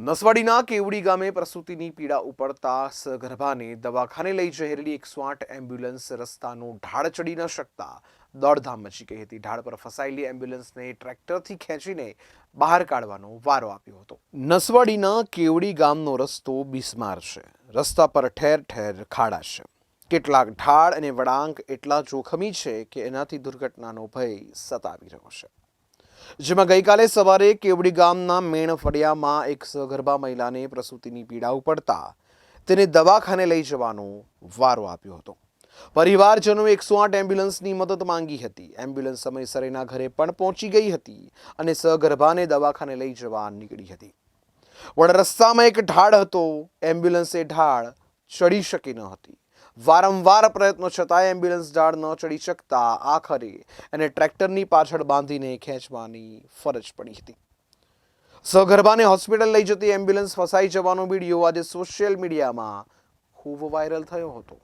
નસવાડીના કેવડી ગામે પ્રસૂતિની પીડા ઉપડતા સગર્ભાને દવાખાને લઈ જઈ રહેલી એકસો આઠ એમ્બ્યુલન્સ રસ્તાનું ઢાળ ચડી ન શકતા દોડધામ મચી ગઈ હતી. ઢાળ પર ફસાયેલી એમ્બ્યુલન્સને ટ્રેક્ટરથી ખેંચીને બહાર કાઢવાનો વારો આપ્યો હતો. નસવાડીના કેવડી ગામનો રસ્તો બિસ્માર છે. રસ્તા પર ઠેર ઠેર ખાડા છે. કેટલાક ઢાળ અને વળાંક એટલા જોખમી છે કે એનાથી દુર્ઘટનાનો ભય સતાવી રહ્યો છે. જેમાં ગઈકાલે સવારે કેવડી ગામના મેણ ફળિયામાં એક સગર્ભા મહિલાને પ્રસૂતિની પીડા ઉપડતા તેને દવાખાને લઈ જવાનો વારો આપ્યો હતો. પરિવારજનોએ એકસો આઠ એમ્બ્યુલન્સની મદદ માંગી હતી. એમ્બ્યુલન્સ સમયસર એના ઘરે પણ પહોંચી ગઈ હતી અને સગર્ભાને દવાખાને લઈ જવા નીકળી હતી. વડ રસ્તામાં એક ઢાળ હતો. એમ્બ્યુલન્સે ઢાળ ચડી શકી ન હતી. વારંવાર પ્રયત્નો છતાંય એમ્બ્યુલન્સ ઝાડ ન ચડી શકતા આખરે એને ટ્રેક્ટરની પાછળ બાંધીને ખેંચવાની ફરજ પડી હતી. સગર્ભાને હોસ્પિટલ લઈ જતી એમ્બ્યુલન્સ ફસાઈ જવાનો વીડિયો આજે સોશિયલ મીડિયામાં ખૂબ વાયરલ થયો હતો.